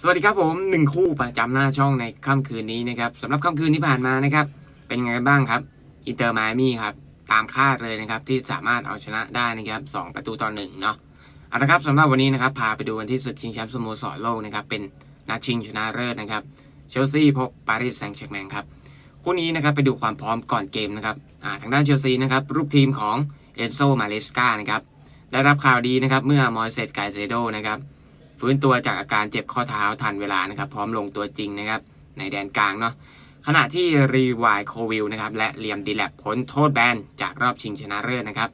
สวัสดีครับผมหนึ่งคู่ประจำหน้าช่องในค่ำคืนนี้นะครับสำหรับค่ำคืนที่ผ่านมานะครับ เป็นไงบ้างครับอินเตอร์ม a มี่ครับ ตามคาดเลยนะครับ ที่สามารถเอาชนะได้นะครับสองประตูต่อหนึ่งเนาะเอาละครับสำหรับวันนี้นะครับ พาไปดูกันที่ศึกชิงแชมป์สโมสรโลกนะครับ เป็นนัดชิงชนะเลิศนะครับ เชลซีพบปารีสแซงต์แชร์แมงครับคู่นี้นะครับไปดูความพร้อมก่อนเกมนะครับอ่าทางด้านเชลซีนะครับลูกทีมของเอนโซมาเลสกานะครับได้รับข่าวดีนะครับเมื่อมอยเซตไกเซโดนะครับ ฟื้นตัวจากอาการเจ็บข้อเท้าทันเวลานะครับ พร้อมลงตัวจริงนะครับ ในแดนกลางเนาะขณะที่รีวายโควิลนะครับและเลียมดีแลบพ้นโทษแบนจากรอบชิงชนะเลิศนะครับ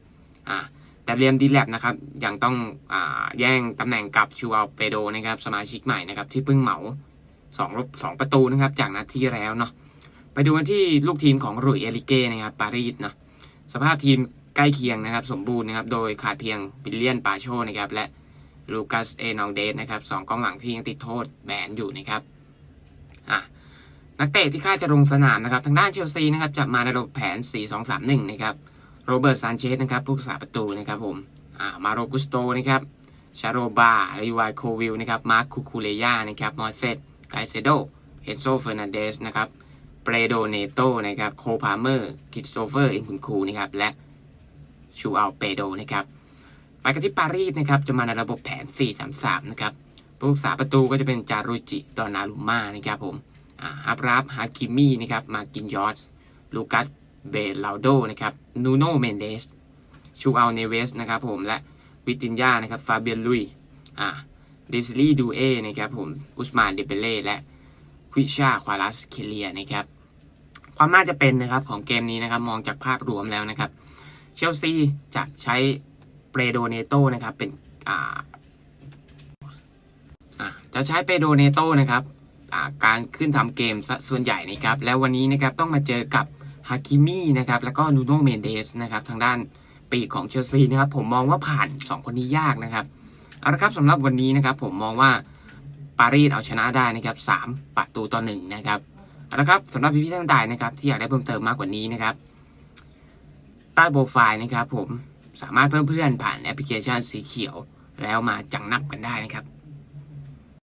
อ่าแต่เลียมดีแลบนะครับยังต้องอ่าแย่งตำแหน่งกับชูอัลเปโดนะครับสมาชิกใหม่นะครับที่เพิ่งเหมาสองสองประตูนะครับจากนัดที่แล้วเนาะไปดูกันที่ลูกทีมของรุยเอลิเก้นะครับปารีสเนาะสภาพทีมใกล้เคียงนะครับสมบูรณ์นะครับโดยขาดเพียงบิลเลียนปาโชนะครับและ ลูคัสเอนองเดสนะครับสองกองหลังที่ยังติดโทษแบนอยู่นะครับอะนักเตะที่คาดจะลงสนามนะครับ ทางด้านเชลซีนะครับจะมาในระบบแผน 4-2-3-1 นะครับโรเบิร์ตซานเชสนะครับผู้รักษาประตูนะครับผมอ่ามาโรกุสโตนะครับชาโรบาริวายโควิลนะครับมาร์คคูคูเลยานะครับมอเซตไกเซโดเฮนโซเฟอร์นันเดสนะครับเปรโดเนโตนะครับโคพาเมอร์คิดโซเฟอร์อินคุนคูนะครับและชูอัลเปโดนะครับ ไปกันที่ปารีสนะครับจะมาในระบบแผน 4-3-3 นะครับผู้รักษาประตูก็จะเป็นจารุจิดอนารุม่านะครับผมอับราฟฮาคิมี่นะครับมากินยอร์สลูกัสเบลาโดนะครับนูโนเมนเดสชูอัลเนเวสนะครับผมและวิตินยานะครับฟาเบียนลุยอ่าเดซิลีดูเอนะครับผมอุสมานเดเบเล่และควิชาควาลัสเคเลียนะครับความน่าจะเป็นนะครับของเกมนี้นะครับมองจากภาพรวมแล้วนะครับเชลซีจะใช้ เปโดเนโตนะครับเป็นอ่าจะใช้เปโดเนโตนะครับการขึ้นทำเกมส่วนใหญ่นะครับ แล้ววันนี้นะครับต้องมาเจอกับฮาคิมี่นะครับแล้วก็นูโนเมนเดสนะครับทางด้านปีกของเชลซีนะครับผมมองว่าผ่าน 2 คนนี้ยากนะครับเอาละครับสำหรับวันนี้นะครับผมมองว่าปารีสเอาชนะได้นะครับ3ประตูต่อหนึ่งนะครับเอาละครับสำหรับพี่ๆท่านใดนะครับที่อยากได้เพิ่มเติมมากกว่านี้นะครับใต้โปรไฟล์นะครับผม สามารถเพิ่มเพื่อนผ่านแอปพลิเคชันสีเขียว แล้วมาจังนับกันได้นะครับ